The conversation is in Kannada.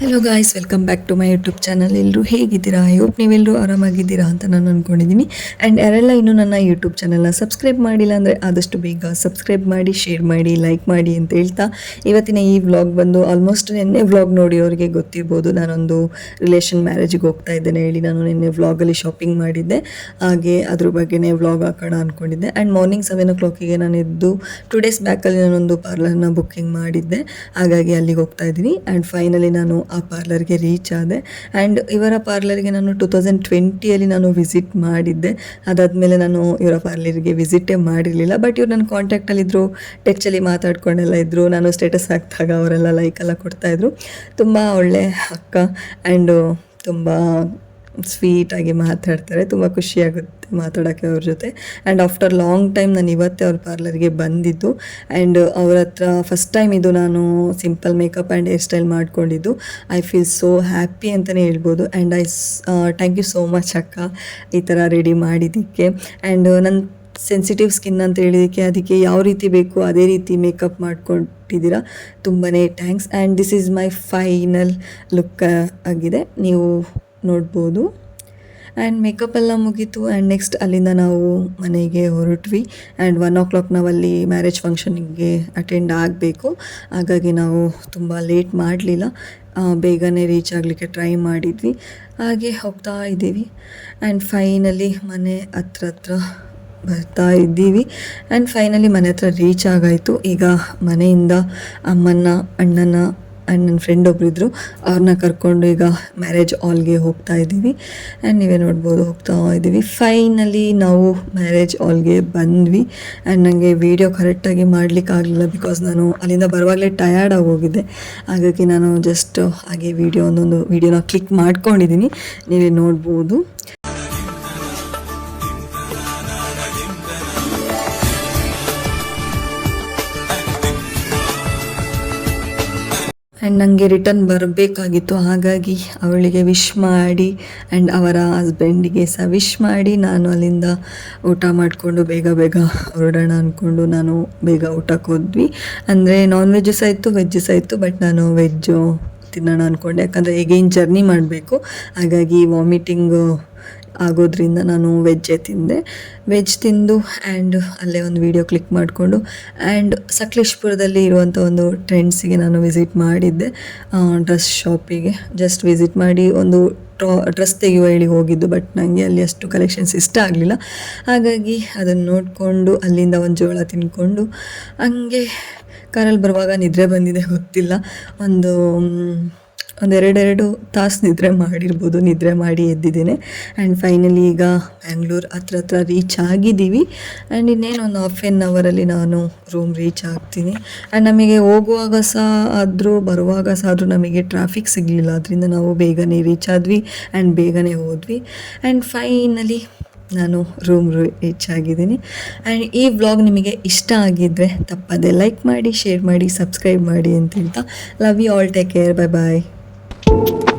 Hello guys welcome back to my YouTube channel ಎಲ್ಲರೂ ಹೇಗಿದ್ದೀರಾ? ಐ ಹೋಪ್ ನೀವೆಲ್ಲರೂ ಆರಾಮಾಗಿದ್ದೀರಾ ಅಂತ ನಾನು ಅಂದ್ಕೊಂಡಿದ್ದೀನಿ ಆ್ಯಂಡ್ ಯಾರೆಲ್ಲ ಇನ್ನೂ ನನ್ನ ಯೂಟ್ಯೂಬ್ ಚಾನಲ್ನ ಸಬ್ಸ್ಕ್ರೈಬ್ ಮಾಡಿಲ್ಲ ಅಂದರೆ ಆದಷ್ಟು ಬೇಗ ಸಬ್ಸ್ಕ್ರೈಬ್ ಮಾಡಿ ಶೇರ್ ಮಾಡಿ ಲೈಕ್ ಮಾಡಿ ಅಂತ ಹೇಳ್ತಾ ಇವತ್ತಿನ ಈ ವ್ಲಾಗ್ ಬಂದು ಆಲ್ಮೋಸ್ಟ್ ನಿನ್ನೆ ವ್ಲಾಗ್ ನೋಡಿ ಅವರಿಗೆ ಗೊತ್ತಿರ್ಬೋದು. ನಾನೊಂದು ರಿಲೇಷನ್ ಮ್ಯಾರೇಜಿಗೆ ಹೋಗ್ತಾ ಇದ್ದೇನೆ ಹೇಳಿ ನಾನು ನಿನ್ನೆ ವ್ಲಾಗಲ್ಲಿ ಶಾಪಿಂಗ್ ಮಾಡಿದ್ದೆ. ಹಾಗೆ ಅದ್ರ ಬಗ್ಗೆನೇ ವ್ಲಾಗ್ ಹಾಕೋಣ ಅಂದ್ಕೊಂಡಿದ್ದೆ ಆ್ಯಂಡ್ ಮಾರ್ನಿಂಗ್ ಸೆವೆನ್ ಓ ಕ್ಲಾಕಿಗೆ ನಾನು ಎದ್ದು ಟು ಡೇಸ್ ಬ್ಯಾಕಲ್ಲಿ ನಾನೊಂದು ಪಾರ್ಲರ್ನ ಬುಕ್ಕಿಂಗ್ ಮಾಡಿದ್ದೆ. ಹಾಗಾಗಿ ಅಲ್ಲಿಗೆ ಹೋಗ್ತಾ ಇದ್ದೀನಿ. ಆ್ಯಂಡ್ ಫೈನಲಿ ನಾನು ಆ ಪಾರ್ಲರ್ಗೆ ರೀಚ್ ಆದೆ. ಆ್ಯಂಡ್ ಇವರ ಪಾರ್ಲರ್ಗೆ ನಾನು ಟೂ ತೌಸಂಡ್ ಟ್ವೆಂಟಿಯಲ್ಲಿ ನಾನು ವಿಸಿಟ್ ಮಾಡಿದ್ದೆ. ಅದಾದಮೇಲೆ ನಾನು ಇವರ ಪಾರ್ಲರ್ಗೆ ವಿಸಿಟೇ ಮಾಡಿರಲಿಲ್ಲ. ಬಟ್ ಇವ್ರು ನನ್ನ ಕಾಂಟ್ಯಾಕ್ಟಲ್ಲಿದ್ದರು ಟೆಚ್ಚಲ್ಲಿ ಮಾತಾಡ್ಕೊಂಡೆಲ್ಲ ಇದ್ದರು ನಾನು ಸ್ಟೇಟಸ್ ಹಾಕಿದಾಗ ಅವರೆಲ್ಲ ಲೈಕ್ ಎಲ್ಲ ಕೊಡ್ತಾಯಿದ್ರು ತುಂಬ ಒಳ್ಳೆ ಅಕ್ಕ. ಆ್ಯಂಡು ತುಂಬ ಸ್ವೀಟಾಗಿ ಮಾತಾಡ್ತಾರೆ. ತುಂಬ ಖುಷಿಯಾಗುತ್ತೆ ಮಾತಾಡೋಕ್ಕೆ ಅವ್ರ ಜೊತೆ. ಆ್ಯಂಡ್ ಆಫ್ಟರ್ ಲಾಂಗ್ ಟೈಮ್ ನಾನು ಇವತ್ತೇ ಅವ್ರ ಪಾರ್ಲರ್ಗೆ ಬಂದಿದ್ದು. ಆ್ಯಂಡ್ ಅವ್ರ ಹತ್ರ ಫಸ್ಟ್ ಟೈಮ್ ಇದು ನಾನು simple makeup and hair style ಮಾಡ್ಕೊಂಡಿದ್ದು. ಐ ಫೀಲ್ ಸೋ ಹ್ಯಾಪಿ ಅಂತಲೇ ಹೇಳ್ಬೋದು. And I thank you so much ಅಕ್ಕ. ಈ ಥರ ರೆಡಿ ಮಾಡಿದ್ದಕ್ಕೆ. ಆ್ಯಂಡ್ ನನ್ನ ಸೆನ್ಸಿಟಿವ್ ಸ್ಕಿನ್ ಅಂತ ಹೇಳಿದ್ದಕ್ಕೆ ಅದಕ್ಕೆ ಯಾವ ರೀತಿ ಬೇಕು ಅದೇ ರೀತಿ ಮೇಕಪ್ ಮಾಡ್ಕೊಟ್ಟಿದ್ದೀರಾ ತುಂಬಾ thanks and this is my final look ಆಗಿದೆ. ನೀವು ನೋಡ್ಬೋದು. ಆ್ಯಂಡ್ ಮೇಕಪ್ ಎಲ್ಲ ಮುಗೀತು ಆ್ಯಂಡ್ ನೆಕ್ಸ್ಟ್ ಅಲ್ಲಿಂದ ನಾವು ಮನೆಗೆ ಹೊರಟ್ವಿ. ಆ್ಯಂಡ್ ಒನ್ ಓ ಕ್ಲಾಕ್ ನಾವಲ್ಲಿ ಮ್ಯಾರೇಜ್ ಫಂಕ್ಷನಿಗೆ ಅಟೆಂಡ್ ಆಗಬೇಕು. ಹಾಗಾಗಿ ನಾವು ತುಂಬ ಲೇಟ್ ಮಾಡಲಿಲ್ಲ. ಬೇಗನೆ ರೀಚ್ ಆಗಲಿಕ್ಕೆ ಟ್ರೈ ಮಾಡಿದ್ವಿ. ಹಾಗೆ ಹೋಗ್ತಾ ಇದ್ದೀವಿ. ಆ್ಯಂಡ್ ಫೈನಲಿ ಮನೆ ಹತ್ರ ಹತ್ರ ಬರ್ತಾ ಇದ್ದೀವಿ. ಆ್ಯಂಡ್ ಫೈನಲಿ ಮನೆ ಹತ್ರ ರೀಚ್ ಆಗಾಯಿತು. ಈಗ ಮನೆಯಿಂದ ಅಮ್ಮನ ಅಣ್ಣನ ಆ್ಯಂಡ್ ನನ್ನ ಫ್ರೆಂಡ್ ಒಬ್ಬರಿದ್ದರು ಅವ್ರನ್ನ ಕರ್ಕೊಂಡು ಈಗ ಮ್ಯಾರೇಜ್ ಹಾಲ್ಗೆ ಹೋಗ್ತಾ ಇದ್ದೀವಿ. ಆ್ಯಂಡ್ ನೀವೇ ನೋಡ್ಬೋದು ಹೋಗ್ತಾ ಇದ್ದೀವಿ. ಫೈನಲಿ ನಾವು ಮ್ಯಾರೇಜ್ ಹಾಲ್ಗೆ ಬಂದ್ವಿ. ಆ್ಯಂಡ್ ನನಗೆ ವೀಡಿಯೋ ಕರೆಕ್ಟಾಗಿ ಮಾಡಲಿಕ್ಕಾಗಲಿಲ್ಲ ಬಿಕಾಸ್ ನಾನು ಅಲ್ಲಿಂದ ಬರುವಾಗಲೇ ಟಯರ್ಡ್ ಹೋಗಿದ್ದೆ. ಹಾಗಾಗಿ ನಾನು ಜಸ್ಟ್ ಹಾಗೆ ವೀಡಿಯೋ ಒಂದೊಂದು ವೀಡಿಯೋನ ಕ್ಲಿಕ್ ಮಾಡ್ಕೊಂಡಿದ್ದೀನಿ. ನೀವೇ ನೋಡ್ಬೋದು. ಆ್ಯಂಡ್ ನನಗೆ ರಿಟರ್ನ್ ಬರಬೇಕಾಗಿತ್ತು. ಹಾಗಾಗಿ ಅವಳಿಗೆ ವಿಶ್ ಮಾಡಿ ಆ್ಯಂಡ್ ಅವರ ಹಸ್ಬೆಂಡಿಗೆ ಸಹ ವಿಶ್ ಮಾಡಿ ನಾನು ಅಲ್ಲಿಂದ ಊಟ ಮಾಡಿಕೊಂಡು ಬೇಗ ಬೇಗ ಹೊರಡೋಣ ಅಂದ್ಕೊಂಡು ನಾನು ಬೇಗ ಊಟಕ್ಕೆ ಹೋದ್ವಿ. ಅಂದರೆ ನಾನ್ ವೆಜ್ ಸಹ ಇತ್ತು ವೆಜ್ ಸಹ ಇತ್ತು ಬಟ್ ನಾನು ವೆಜ್ಜು ತಿನ್ನೋಣ ಅಂದ್ಕೊಂಡೆ ಯಾಕಂದರೆ ಎಗೇನ್ ಜರ್ನಿ ಮಾಡಬೇಕು. ಹಾಗಾಗಿ ವಾಮಿಟಿಂಗು ಆಗೋದ್ರಿಂದ ನಾನು ವೆಜ್ಜೇ ತಿಂದೆ. ವೆಜ್ ತಿಂದು ಆ್ಯಂಡ್ ಅಲ್ಲೇ ಒಂದು ವಿಡಿಯೋ ಕ್ಲಿಕ್ ಮಾಡಿಕೊಂಡು ಆ್ಯಂಡ್ ಸಕಲೇಶ್ಪುರದಲ್ಲಿ ಇರುವಂಥ ಒಂದು ಟ್ರೆಂಡ್ಸಿಗೆ ನಾನು ವಿಸಿಟ್ ಮಾಡಿದ್ದೆ. ಡ್ರೆಸ್ ಶಾಪಿಗೆ ಜಸ್ಟ್ ವಿಸಿಟ್ ಮಾಡಿ ಒಂದು ಟ್ರಾ ಡ್ರೆಸ್ ತೆಗೆಯುವ ಹೇಳಿ ಹೋಗಿದ್ದು ಬಟ್ ನನಗೆ ಅಲ್ಲಿ ಅಷ್ಟು ಕಲೆಕ್ಷನ್ಸ್ ಇಷ್ಟ ಆಗಲಿಲ್ಲ. ಹಾಗಾಗಿ ಅದನ್ನು ನೋಡಿಕೊಂಡು ಅಲ್ಲಿಂದ ಒಂದು ಜೋಳ ತಿನ್ಕೊಂಡು ಹಂಗೆ ಕಾರಲ್ಲಿ ಬರುವಾಗ ನಿದ್ರೆ ಬಂದಿದೆ, ಗೊತ್ತಿಲ್ಲ. ಒಂದು ಒಂದೆರಡೆರಡು ತಾಸು ನಿದ್ರೆ ಮಾಡಿರ್ಬೋದು. ನಿದ್ರೆ ಮಾಡಿ ಎದ್ದಿದ್ದೇನೆ. ಆ್ಯಂಡ್ ಫೈನಲಿ ಈಗ ಬ್ಯಾಂಗ್ಳೂರ್ ಹತ್ರ ಹತ್ರ ರೀಚ್ ಆಗಿದ್ದೀವಿ. ಆ್ಯಂಡ್ ಇನ್ನೇನು ಒಂದು ಹಾಫ್ ಎನ್ ಅವರಲ್ಲಿ ನಾನು ರೂಮ್ ರೀಚ್ ಆಗ್ತೀನಿ. ಆ್ಯಂಡ್ ನಮಗೆ ಹೋಗುವಾಗ ಸಹ ಆದರೂ ಬರುವಾಗ ಸಹ ಆದರೂ ನಮಗೆ ಟ್ರಾಫಿಕ್ ಸಿಗಲಿಲ್ಲ. ಅದರಿಂದ ನಾವು ಬೇಗನೆ ರೀಚ್ ಆದ್ವಿ ಆ್ಯಂಡ್ ಬೇಗನೆ ಹೋದ್ವಿ. ಆ್ಯಂಡ್ ಫೈನಲಿ ನಾನು ರೂಮ್ ರೀಚ್ ಆಗಿದ್ದೀನಿ. ಆ್ಯಂಡ್ ಈ ವ್ಲಾಗ್ ನಿಮಗೆ ಇಷ್ಟ ಆಗಿದ್ದರೆ ತಪ್ಪದೆ ಲೈಕ್ ಮಾಡಿ ಶೇರ್ ಮಾಡಿ ಸಬ್ಸ್ಕ್ರೈಬ್ ಮಾಡಿ ಅಂತ ಹೇಳ್ತಾ love you all take care bye bye you